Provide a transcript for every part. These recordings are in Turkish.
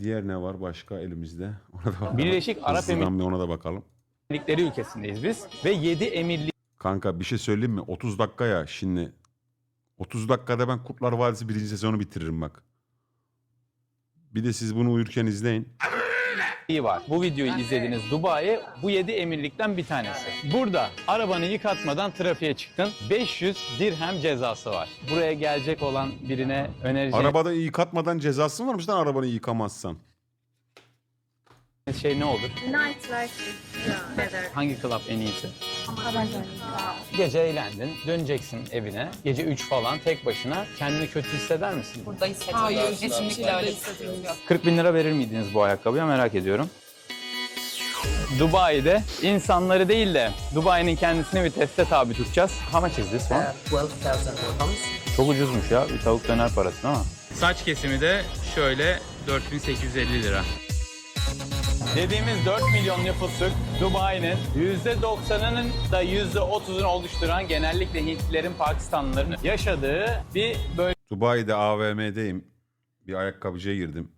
Diğer ne var başka elimizde? Ona da bakalım. Birleşik Arap Hızlıdan bir ona da bakalım. Emirlikleri ülkesindeyiz biz. Ve 7 emirlik Kanka bir şey söyleyeyim mi? 30 dakika ya şimdi. 30 dakikada ben Kurtlar Vadisi birinci sezonu bitiririm bak. Bir de siz bunu uyurken izleyin. Var. Bu videoyu izlediğiniz Dubai bu 7 emirlikten bir tanesi. Burada arabanı yıkatmadan trafiğe çıktın. 500 dirhem cezası var. Buraya gelecek olan birine önereceğim Arabada yıkatmadan cezası mı varmış lan arabanı yıkamazsan? şey ne olur? Nightlife is better. Hangi club en iyisi? Gece eğlendin, döneceksin evine. Gece 3 falan tek başına kendini kötü hisseder misin? Burada hissediyorum. Kesinlikle öyle hissediyorum. 40 bin lira verir miydiniz bu ayakkabıya merak ediyorum. Dubai'de insanları değil de Dubai'nin kendisini bir teste tabi tutacağız. How much is this one? 12,000 dirhams. Çok ucuzmuş ya bir tavuk döner parası ama. Saç kesimi de şöyle 4850 lira. Dediğimiz 4 milyon nüfusluk Dubai'nin %90'ının da %30'unu oluşturan genellikle Hintlilerin, Pakistanlıların yaşadığı bir bölge. Dubai'de AVM'deyim. Bir ayakkabıcıya girdim.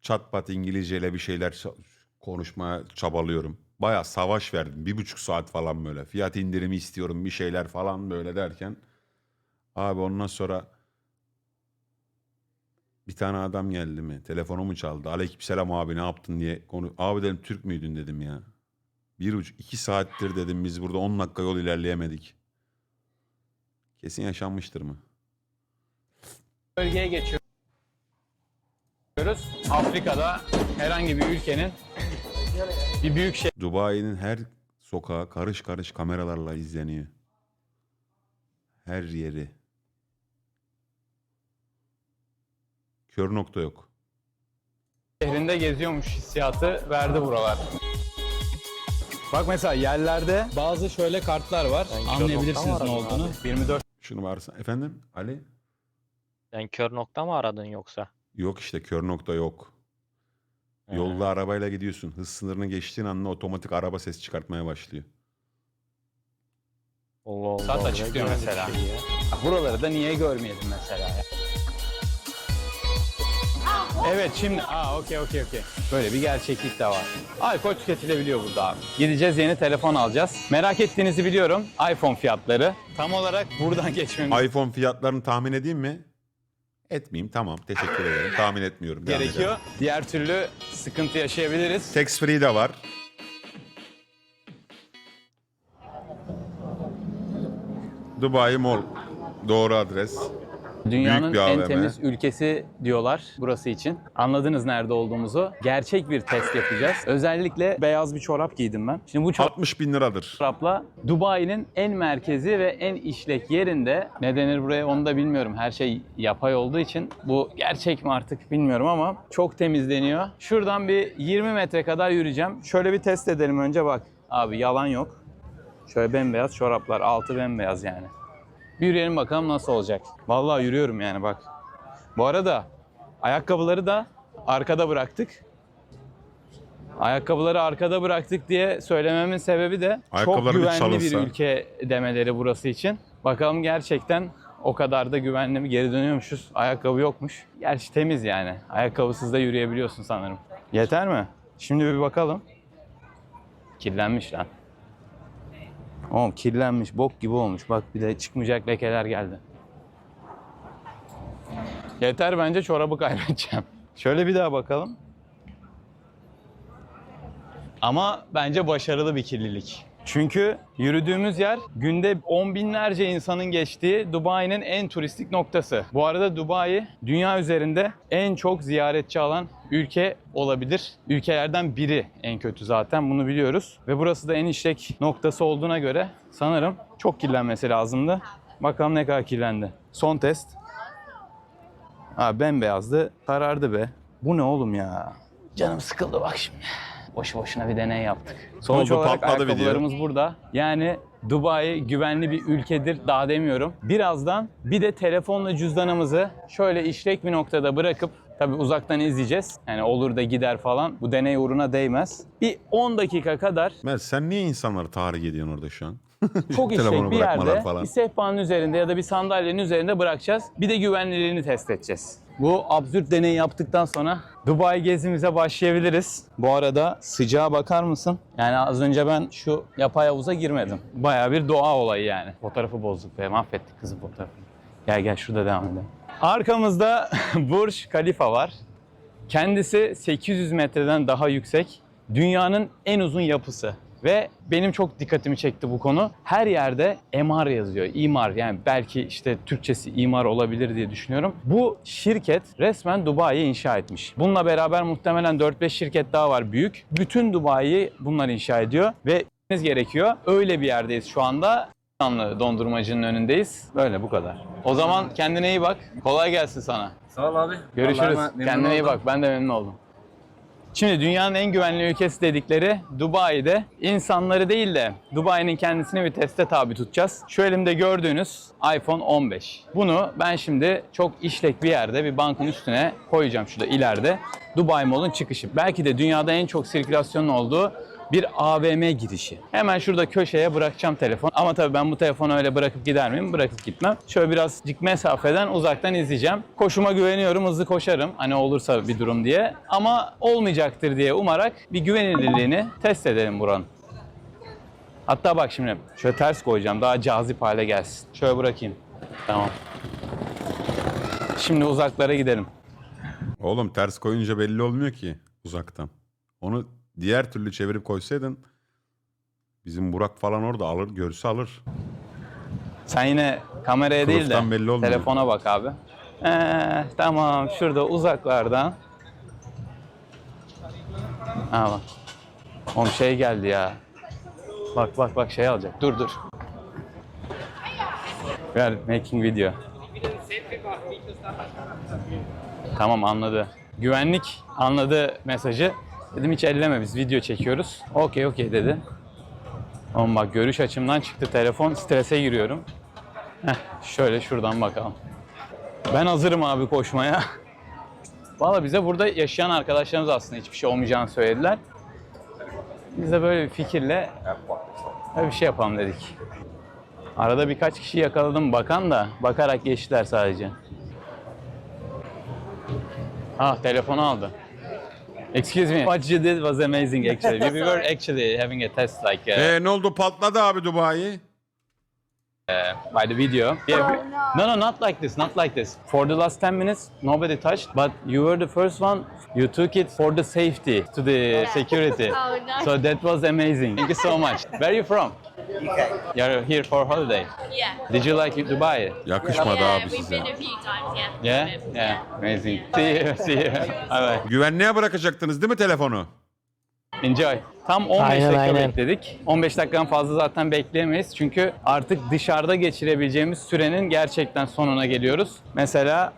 Çat pat İngilizceyle bir şeyler konuşmaya çabalıyorum. Baya savaş verdim. Bir buçuk saat falan böyle. Fiyat indirimi istiyorum bir şeyler falan böyle derken. Abi ondan sonra bir tane adam geldi mi? Telefonumu çaldı. Aleykümselam abi ne yaptın diye. Konu... Abi dedim Türk müydün dedim ya. Bir buçuk iki saattir dedim biz burada 10 dakika yol ilerleyemedik. Kesin yaşanmıştır mı? bölgeye geçiyoruz. Afrika'da herhangi bir ülkenin bir büyük Dubai'nin her sokağı karış karış kameralarla izleniyor. Her yeri. Kör nokta yok. şehrinde geziyormuş hissiyatı verdi buralar. Bak mesela yerlerde bazı şöyle kartlar var. Ben kör Anlayabilirsiniz nokta ne mı aradın olduğunu. 24 Şunu varsa. Efendim Ali? Sen kör nokta mı aradın yoksa? Yok işte kör nokta yok. Yolda arabayla gidiyorsun. Hız sınırını geçtiğin anda otomatik araba ses çıkartmaya başlıyor. Allah Allah. Saat açık diyor mesela. şey ya. Buraları da niye görmeyelim mesela ya? Evet şimdi, aa okey okey okey. Böyle bir gerçeklik de var. Alkol tüketilebiliyor burada abi. Gideceğiz yeni telefon alacağız. Merak ettiğinizi biliyorum. iPhone fiyatları. Tam olarak buradan geçmemiz iPhone fiyatlarını tahmin edeyim mi? Etmeyeyim tamam teşekkür ederim. Tahmin etmiyorum. Devam gerekiyor. edelim. Diğer türlü sıkıntı yaşayabiliriz. Tax free de var. Dubai Mall. Doğru adres. Dünyanın bir en AVM. temiz ülkesi diyorlar burası için. Anladınız nerede olduğumuzu. Gerçek bir test yapacağız. Özellikle beyaz bir çorap giydim ben. Şimdi bu çorap 60 bin liradır. çorapla Dubai'nin en merkezi ve en işlek yerinde ne denir buraya onu da bilmiyorum. Her şey yapay olduğu için bu gerçek mi artık bilmiyorum ama çok temizleniyor. Şuradan bir 20 metre kadar yürüyeceğim. Şöyle bir test edelim önce bak. Abi yalan yok. Şöyle bembeyaz çoraplar. Altı bembeyaz yani. Bir yürüyelim bakalım nasıl olacak. Vallahi yürüyorum yani bak. Bu arada ayakkabıları da arkada bıraktık. Ayakkabıları arkada bıraktık diye söylememin sebebi de çok Ayakkabıları bir güvenli bir çalınsa. ülke demeleri burası için. Bakalım gerçekten o kadar da güvenli mi? Geri dönüyormuşuz. Ayakkabı yokmuş. Gerçi temiz yani. Ayakkabısız da yürüyebiliyorsun sanırım. Yeter mi? Şimdi bir bakalım. Kirlenmiş lan. Oğlum kirlenmiş, bok gibi olmuş. Bak bir de çıkmayacak lekeler geldi. Yeter bence çorabı kaybedeceğim. Şöyle bir daha bakalım. Ama bence başarılı bir kirlilik. Çünkü yürüdüğümüz yer günde on binlerce insanın geçtiği Dubai'nin en turistik noktası. Bu arada Dubai dünya üzerinde en çok ziyaretçi alan ülke olabilir. Ülkelerden biri en kötü zaten bunu biliyoruz. Ve burası da en işlek noktası olduğuna göre sanırım çok kirlenmesi lazımdı. Bakalım ne kadar kirlendi. Son test. Ha bembeyazdı. Karardı be. Bu ne oğlum ya? Canım sıkıldı bak şimdi. Boşu boşuna bir deney yaptık. Sonuç oldu? olarak Patladı video. ayakkabılarımız burada. Yani Dubai güvenli bir ülkedir daha demiyorum. Birazdan bir de telefonla cüzdanımızı şöyle işlek bir noktada bırakıp tabi uzaktan izleyeceğiz. Yani olur da gider falan. Bu deney uğruna değmez. Bir 10 dakika kadar Mert sen niye insanları tahrik ediyorsun orada şu an? çok işlek bir yerde falan. bir sehpanın üzerinde ya da bir sandalyenin üzerinde bırakacağız. Bir de güvenliliğini test edeceğiz. Bu absürt deneyi yaptıktan sonra Dubai gezimize başlayabiliriz. Bu arada sıcağa bakar mısın? Yani az önce ben şu yapay havuza girmedim. Bayağı bir doğa olayı yani. Fotoğrafı bozduk ve mahvettik kızın fotoğrafını. Gel gel şurada devam edelim. Arkamızda Burj Khalifa var. Kendisi 800 metreden daha yüksek. Dünyanın en uzun yapısı. Ve benim çok dikkatimi çekti bu konu. Her yerde MR yazıyor. İmar yani belki işte Türkçesi imar olabilir diye düşünüyorum. Bu şirket resmen Dubai'yi inşa etmiş. Bununla beraber muhtemelen 4-5 şirket daha var büyük. Bütün Dubai'yi bunlar inşa ediyor ve gerekiyor. Öyle bir yerdeyiz şu anda. Anlı dondurmacının önündeyiz. Böyle bu kadar. O zaman kendine iyi bak. Kolay gelsin sana. Sağ ol abi. Görüşürüz. Kendine iyi bak. Ben de memnun oldum. Şimdi dünyanın en güvenli ülkesi dedikleri Dubai'de insanları değil de Dubai'nin kendisini bir teste tabi tutacağız. Şu elimde gördüğünüz iPhone 15. Bunu ben şimdi çok işlek bir yerde bir bankın üstüne koyacağım şurada ileride. Dubai Mall'un çıkışı. Belki de dünyada en çok sirkülasyonun olduğu bir AVM girişi. Hemen şurada köşeye bırakacağım telefon. Ama tabii ben bu telefonu öyle bırakıp gider miyim? Bırakıp gitmem. Şöyle birazcık mesafeden uzaktan izleyeceğim. Koşuma güveniyorum, hızlı koşarım. Hani olursa bir durum diye. Ama olmayacaktır diye umarak bir güvenilirliğini test edelim buranın. Hatta bak şimdi şöyle ters koyacağım daha cazip hale gelsin. Şöyle bırakayım. Tamam. Şimdi uzaklara gidelim. Oğlum ters koyunca belli olmuyor ki uzaktan. Onu diğer türlü çevirip koysaydın bizim Burak falan orada alır, görse alır. Sen yine kameraya değil de Kılıftan belli olmuyor. telefona bak abi. Ee, tamam şurada uzaklardan. Ha bak. Oğlum şey geldi ya. Bak bak bak şey alacak. Dur dur. We are making video. Tamam anladı. Güvenlik anladı mesajı. Dedim hiç elleme biz video çekiyoruz. Okey okey dedi. Oğlum bak görüş açımdan çıktı telefon. Strese giriyorum. Heh, şöyle şuradan bakalım. Ben hazırım abi koşmaya. Valla bize burada yaşayan arkadaşlarımız aslında hiçbir şey olmayacağını söylediler. Biz de böyle bir fikirle bir şey yapalım dedik. Arada birkaç kişi yakaladım bakan da bakarak geçtiler sadece. Ah telefonu aldı. Excuse me. What you did was amazing actually. We were actually having a test like uh, Ee, ne oldu patladı abi Dubai. by the video. Yeah. no, no, not like this, not like this. For the last 10 minutes, nobody touched, but you were the first one. You took it for the safety, to the security. Oh, nice. So that was amazing. Thank you so much. Where are you from? UK. You're here for holiday. Yeah. Did you like Dubai? Yakışmadı Yeah, abi we've size. been a few times, yeah. Yeah? Yeah, amazing. See you, see you. Bye bye. Güvenliğe bırakacaktınız değil mi telefonu? Enjoy. Tam 15 Aynen, dakika aynen. bekledik. 15 dakikadan fazla zaten bekleyemeyiz. Çünkü artık dışarıda geçirebileceğimiz sürenin gerçekten sonuna geliyoruz. Mesela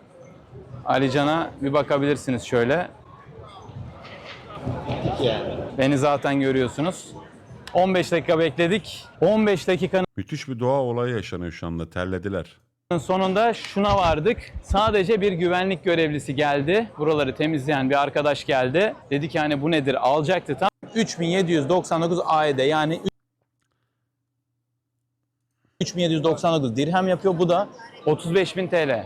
Alican'a bir bakabilirsiniz şöyle. Beni zaten görüyorsunuz. 15 dakika bekledik. 15 dakikanın Müthiş bir doğa olayı yaşanıyor şu anda. Terlediler. sonunda şuna vardık. Sadece bir güvenlik görevlisi geldi. Buraları temizleyen bir arkadaş geldi. Dedi ki hani bu nedir alacaktı. Tam 3799 AED yani 3799 dirhem yapıyor. Bu da 35.000 TL.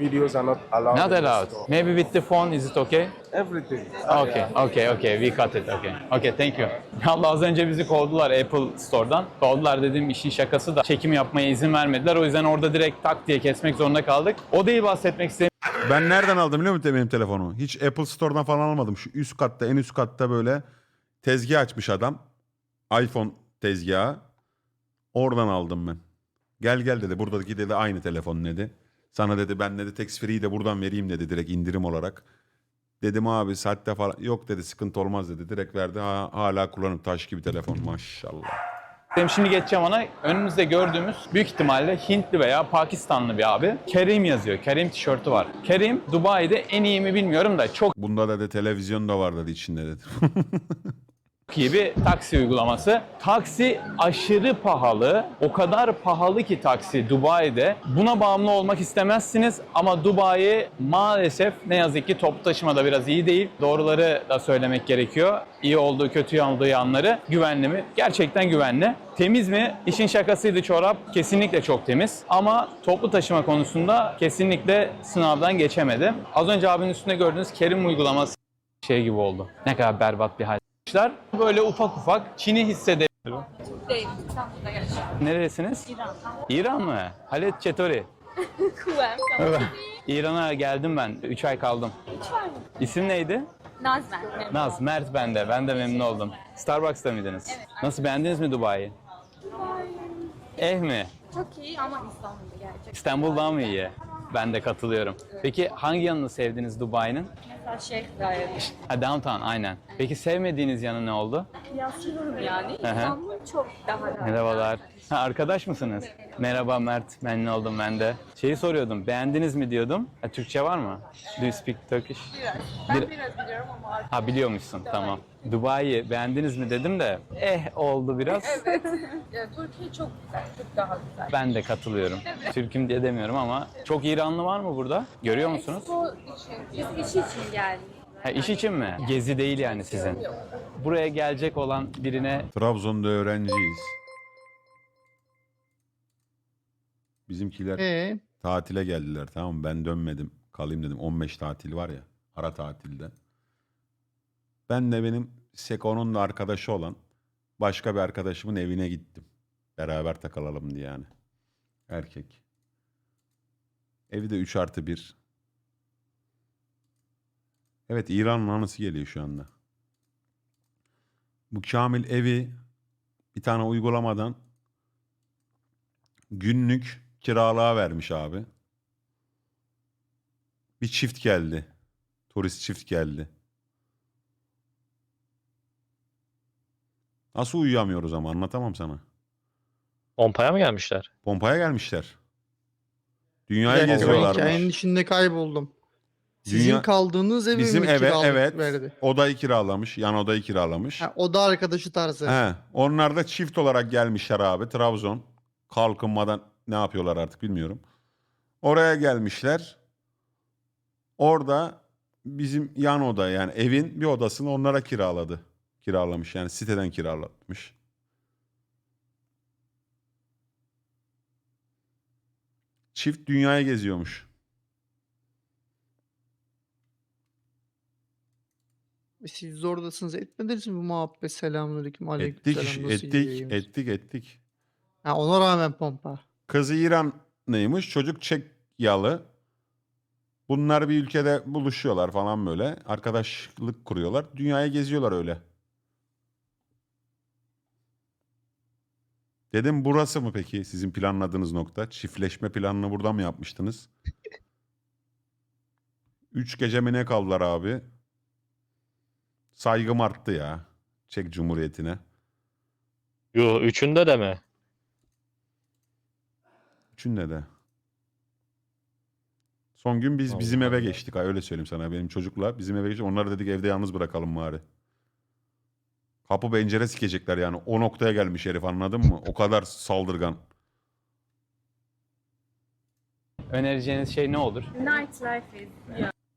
Videos are not allowed. Not allowed. store. Maybe with the phone is it okay? Everything. Okay, okay, okay. We cut it. Okay. Okay, thank you. Allah az önce bizi kovdular Apple Store'dan. Kovdular dediğim işin şakası da çekim yapmaya izin vermediler. O yüzden orada direkt tak diye kesmek zorunda kaldık. O değil bahsetmek istediğim Ben nereden aldım biliyor musun benim telefonumu? Hiç Apple Store'dan falan almadım. Şu üst katta en üst katta böyle tezgah açmış adam. iPhone tezgahı. Oradan aldım ben. Gel gel dedi. Buradaki dedi aynı telefon dedi. Sana dedi ben dedi tax free de buradan vereyim dedi direkt indirim olarak. Dedim abi saatte falan yok dedi sıkıntı olmaz dedi. Direkt verdi ha, hala kullanım taş gibi telefon maşallah. Benim şimdi geçeceğim ona. Önümüzde gördüğümüz büyük ihtimalle Hintli veya Pakistanlı bir abi. Kerim yazıyor. Kerim tişörtü var. Kerim Dubai'de en iyi mi bilmiyorum da çok Bunda da de televizyon da var dedi içinde dedi. İyi bir taksi uygulaması. Taksi aşırı pahalı. O kadar pahalı ki taksi Dubai'de. Buna bağımlı olmak istemezsiniz ama Dubai maalesef ne yazık ki toplu taşımada biraz iyi değil. Doğruları da söylemek gerekiyor. İyi olduğu, kötü olduğu yanları. Güvenli mi? Gerçekten güvenli. Temiz mi? İşin şakasıydı çorap. Kesinlikle çok temiz. Ama toplu taşıma konusunda kesinlikle sınavdan geçemedim. Az önce abinin üstünde gördüğünüz Kerim uygulaması şey gibi oldu. Ne kadar berbat bir hal. Böyle ufak ufak Çin'i hissedebiliyorum. Değil, İstanbul'da yaşıyorum. Neresiniz? İran. İran mı? Halet Çetori. Tamam. İran'a geldim ben. 3 ay kaldım. Hiç var mı? İsim neydi? Naz ben. Naz. Mert ben de. Ben de memnun oldum. Starbucks'ta mıydınız? Evet. Nasıl beğendiniz mi Dubai'yi? Eh mi? Çok iyi ama İstanbul'da gerçekten. İstanbul'dan mı iyi? Ben de katılıyorum. Peki hangi yanını sevdiniz Dubai'nin? Mesela şey gayet. Ha downtown aynen. Peki sevmediğiniz yanı ne oldu? Kıyaslıyorum yani. İstanbul çok daha rahat. Merhabalar. Ha, arkadaş mısınız? Merhaba Mert, memnun oldum ben de. Şeyi soruyordum, beğendiniz mi diyordum. Ha, Türkçe var mı? Do you speak Turkish? Ben Bir- biraz biliyorum ama Ha biliyormuşsun, tamam. Dubai'yi beğendiniz mi dedim de, eh oldu biraz. Ya, Türkiye çok güzel, çok daha güzel. Ben de katılıyorum. Türk'üm diye demiyorum ama çok İranlı var mı burada? Görüyor musunuz? Bu için, biz iş için geldik. Ha, iş için mi? Gezi değil yani sizin. Buraya gelecek olan birine Trabzon'da öğrenciyiz. Bizimkiler Ee, tatile geldiler tamam mı? Ben dönmedim. Kalayım dedim. 15 tatil var ya. Ara tatilde. Ben de benim Seko'nun da arkadaşı olan başka bir arkadaşımın evine gittim. Beraber takılalım diye yani. Erkek. Evi de 3 artı 1. Evet İran'ın anısı geliyor şu anda. Bu Kamil evi bir tane uygulamadan günlük kiralığa vermiş abi. Bir çift geldi. Turist çift geldi. Nasıl uyuyamıyoruz ama anlatamam sana. Pompaya mı gelmişler? Pompaya gelmişler. dakika, ben geziyorlarmış. hikayenin içinde kayboldum. Sizin Dünya- kaldığınız evi Bizim mi eve kiralık evet verdi? odayı kiralamış. Yan odayı kiralamış. Ha, o da arkadaşı tarzı. He, onlar da çift olarak gelmişler abi. Trabzon. Kalkınmadan ne yapıyorlar artık bilmiyorum. Oraya gelmişler. Orada bizim yan oda yani evin bir odasını onlara kiraladı. Kiralamış yani siteden kiralatmış. Çift dünyaya geziyormuş. Siz oradasınız etmediniz mi bu muhabbet selamünaleyküm Ettik, aleykümselam nasıl ettik, yiyeyim? ettik, ettik. Ha, ona rağmen pompa. Kızı İranlıymış, çocuk Çekyalı. Bunlar bir ülkede buluşuyorlar falan böyle. Arkadaşlık kuruyorlar. Dünyaya geziyorlar öyle. Dedim burası mı peki sizin planladığınız nokta? Çiftleşme planını burada mı yapmıştınız? Üç gece mi ne kaldılar abi? Saygım arttı ya. Çek Cumhuriyeti'ne. Yo, üçünde de mi? Üçünde de. Son gün biz bizim Allah eve Allah. geçtik. Ha, öyle söyleyeyim sana. Benim çocukla bizim eve geçtik. Onları dedik evde yalnız bırakalım bari. Kapı pencere sikecekler yani. O noktaya gelmiş herif anladın mı? O kadar saldırgan. önereceğiniz şey ne olur? Nightlife is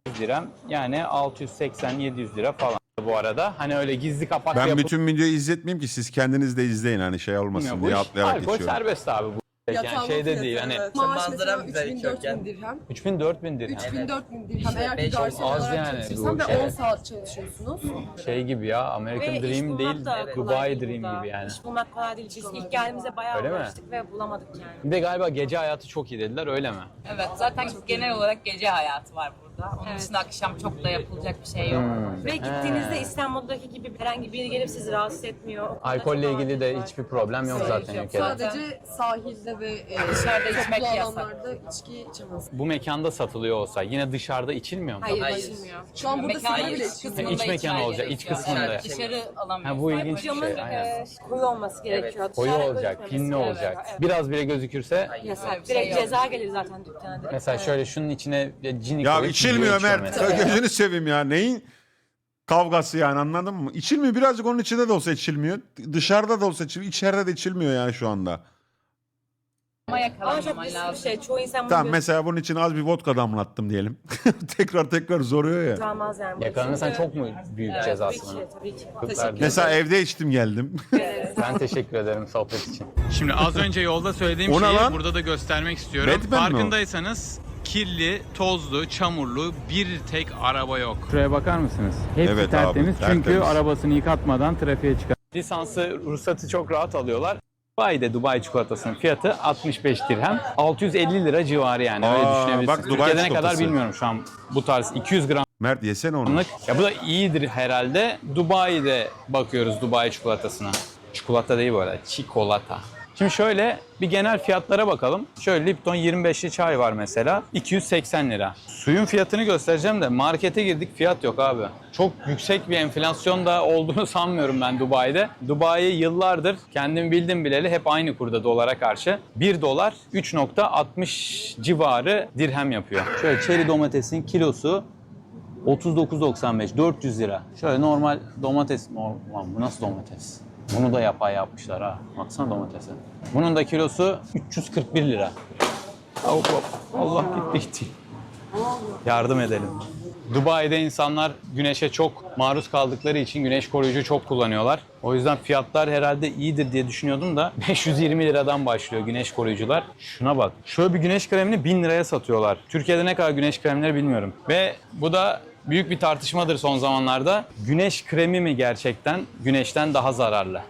100 lira yani 680-700 lira falan bu arada. Hani öyle gizli kapak Ben yapıp bütün videoyu izletmeyeyim ki siz kendiniz de izleyin hani şey olmasın bu diye iş atlayarak alkol geçiyorum. serbest abi bu. Yani şeyde değil hani Maaş mesela 3000 4000 dirhem. 3000 4000 dirhem. 3000 4000 dirhem. Eğer ki garson Az olarak yani çalışırsan bu ve şey. 10 saat çalışıyorsunuz. Şey gibi ya American Ve iş Dream bulmak değil da kolay Dubai Dream burada. gibi yani. İş bulmak kolay değil. Biz ilk geldiğimizde bayağı Öyle mi? uğraştık ve bulamadık yani. Bir de galiba gece hayatı çok iyi dediler öyle mi? Evet zaten genel olarak gece hayatı var burada. Onun dışında akşam çok da yapılacak bir şey yok. Hmm. Ve gittiğinizde İstanbul'daki gibi herhangi biri gelip sizi rahatsız etmiyor. O konuda Alkolle çok ilgili de var. hiçbir problem yok zaten yok. ülkede. Sadece sahilde ve e, Dışarıda içmek yasak. alanlarda içki içemezsin. Bu mekanda satılıyor olsa yine dışarıda içilmiyor mu? Hayır, Hayır. açılmıyor. Şu an burada Mekan sınır bile iç içki kısmında iç mekanı olacak, iç gerekiyor. kısmında. Dışarı alamıyorsun. Ha bu ilginç bir Camın şey. Aynen. e, koyu olması gerekiyor. Koyu olacak, gözükmemesi pinli gerekiyor. olacak. Evet. Biraz bile gözükürse Yasak. şey Direkt yok. ceza gelir zaten dükkana direkt. mesela şöyle şunun içine cini Ya koyup içilmiyor mesela. Gözünü seveyim ya. Neyin kavgası yani anladın mı? İçilmiyor birazcık onun içinde de olsa içilmiyor. Dışarıda da olsa içilmiyor. içeride de içilmiyor yani şu anda. Ama Ama çok yakalanmaman riskli bir lazım. şey. Çoğu insan bunu Tamam mesela bunun için az bir vodka damlattım diyelim. tekrar tekrar zoruyor ya. almaz yani. Yakalanırsan çok mu büyük Evet, cezası tabii var? ki, tabii ki. Teşekkür Mesela evde içtim geldim. Ben teşekkür ederim sohbet için. Şimdi az önce yolda söylediğim O ne şeyi lan? burada da göstermek istiyorum. Batman mi o? Farkındaysanız kirli, tozlu, çamurlu bir tek araba yok. Şuraya bakar mısınız? Hepsi Evet abi, tertemiz çünkü tertemiz. arabasını yıkatmadan trafiğe çıkar. Lisansı, ruhsatı çok rahat alıyorlar. Dubai'de Dubai çikolatasının fiyatı 65 dirhem. 650 lira civarı yani öyle Aa, düşünebilirsiniz. bak Dubai Türkiye'de ne kadar çikolatası. bilmiyorum şu an bu tarz 200 gramlık. Mert yesene onu. Ya bu da iyidir herhalde. Dubai'de bakıyoruz Dubai çikolatasına. Çikolata değil bu arada, çikolata. Şimdi şöyle bir genel fiyatlara bakalım. Şöyle Lipton 25'li çay var mesela. 280 lira. Suyun fiyatını göstereceğim de markete girdik fiyat yok abi. Çok yüksek bir enflasyon da olduğunu sanmıyorum ben Dubai'de. Dubai yıllardır kendim bildim bileli hep aynı kurda dolara karşı. 1 dolar 3.60 civarı dirhem yapıyor. Şöyle çeri domatesin kilosu 39.95 400 lira. Şöyle normal domates normal bu nasıl domates? Bunu da yapay yapmışlar ha. Baksana domatese. Bunun da kilosu 341 lira. Hop hop. Allah gitti gitti. Yardım edelim. Dubai'de insanlar güneşe çok maruz kaldıkları için güneş koruyucu çok kullanıyorlar. O yüzden fiyatlar herhalde iyidir diye düşünüyordum da 520 liradan başlıyor güneş koruyucular. Şuna bak. Şöyle bir güneş kremini 1000 liraya satıyorlar. Türkiye'de ne kadar güneş kremleri bilmiyorum. Ve bu da büyük bir tartışmadır son zamanlarda. Güneş kremi mi gerçekten güneşten daha zararlı?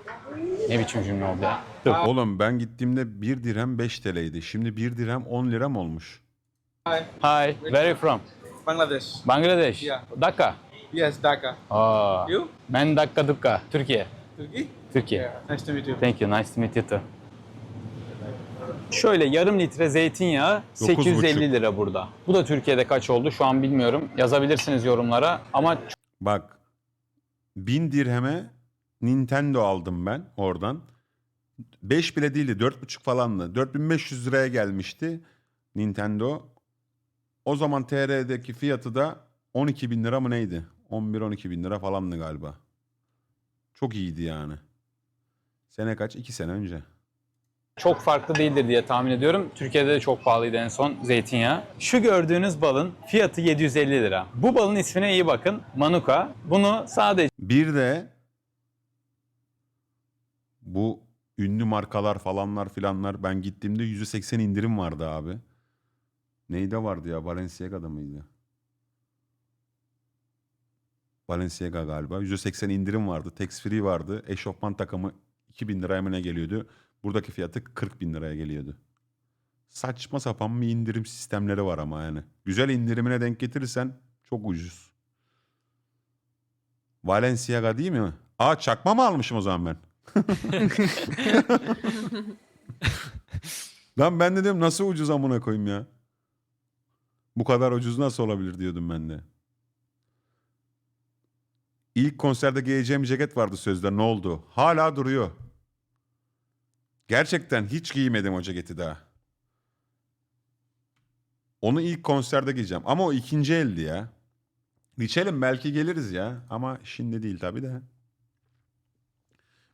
Ne biçim cümle oldu ya? Dur. Oğlum ben gittiğimde 1 dirhem 5 TL'ydi. Şimdi 1 dirhem 10 lira mı olmuş? Hi, where are you from? Bangladesh. Bangladesh. Yeah. Dhaka. Yes, Dhaka. Aa. You? Ben Dakka Dukka, Türkiye. Turkey? Türkiye. Yeah. Nice to meet you. Thank you, nice to meet you too. Şöyle yarım litre zeytinyağı Dokuz 850 buçuk. lira burada. Bu da Türkiye'de kaç oldu şu an bilmiyorum. Yazabilirsiniz yorumlara ama Bak 1000 dirheme Nintendo aldım ben oradan. 5 bile değildi 4,5 falandı. 4500 liraya gelmişti Nintendo. O zaman TR'deki fiyatı da 12 bin lira mı neydi? 11-12 bin lira falandı galiba. Çok iyiydi yani. Sene kaç? 2 sene önce. Çok farklı değildir diye tahmin ediyorum. Türkiye'de de çok pahalıydı en son zeytinyağı. Şu gördüğünüz balın fiyatı 750 lira. Bu balın ismine iyi bakın. Manuka. Bunu sadece Bir de bu ünlü markalar falanlar filanlar ben gittiğimde %80 indirim vardı abi. Neyde vardı ya? Balenciaga'da mıydı? Balenciaga galiba. %80 indirim vardı. Tax free vardı. Eşofman takımı 2000 liraya mı ne geliyordu? Buradaki fiyatı 40 bin liraya geliyordu. Saçma sapan bir indirim sistemleri var ama yani. Güzel indirimine denk getirirsen çok ucuz. Valenciaga değil mi? Aa çakma mı almışım o zaman ben? Lan ben de diyorum nasıl ucuz amına koyayım ya. Bu kadar ucuz nasıl olabilir diyordum ben de. İlk konserde giyeceğim ceket vardı sözde ne oldu? Hala duruyor. Gerçekten hiç giymedim o ceketi daha. Onu ilk konserde giyeceğim. Ama o ikinci eldi ya. İçelim belki geliriz ya. Ama şimdi değil tabii de.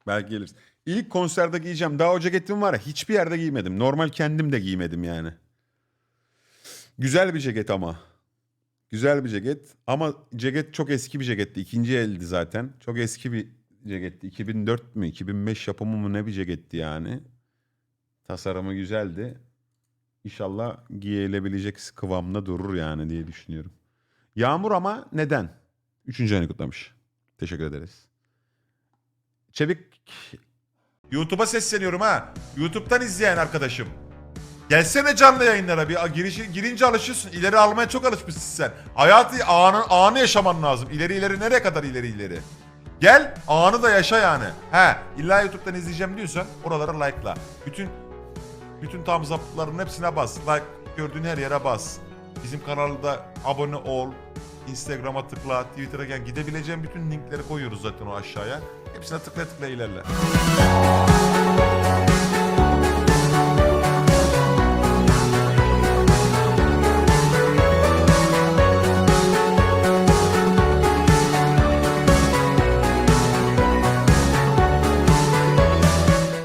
Belki geliriz. İlk konserde giyeceğim. Daha o ceketim var ya hiçbir yerde giymedim. Normal kendim de giymedim yani. Güzel bir ceket ama. Güzel bir ceket. Ama ceket çok eski bir ceketti. İkinci eldi zaten. Çok eski bir ceketti. 2004 mü 2005 yapımı mı ne bir ceketti yani. Tasarımı güzeldi. İnşallah giyilebilecek kıvamda durur yani diye düşünüyorum. Yağmur ama neden? Üçüncü ayını kutlamış. Teşekkür ederiz. Çevik YouTube'a sesleniyorum ha. YouTube'dan izleyen arkadaşım. Gelsene canlı yayınlara bir girişi, girince alışıyorsun. İleri almaya çok alışmışsın sen. Hayatı anı, anı yaşaman lazım. İleri ileri nereye kadar ileri ileri? Gel anı da yaşa yani. He illa YouTube'dan izleyeceğim diyorsan oralara like'la. Bütün bütün tam zaptların hepsine bas. Like gördüğün her yere bas. Bizim kanalda abone ol. Instagram'a tıkla, Twitter'a gel. Gidebileceğin bütün linkleri koyuyoruz zaten o aşağıya. Hepsine tıkla tıkla ilerle.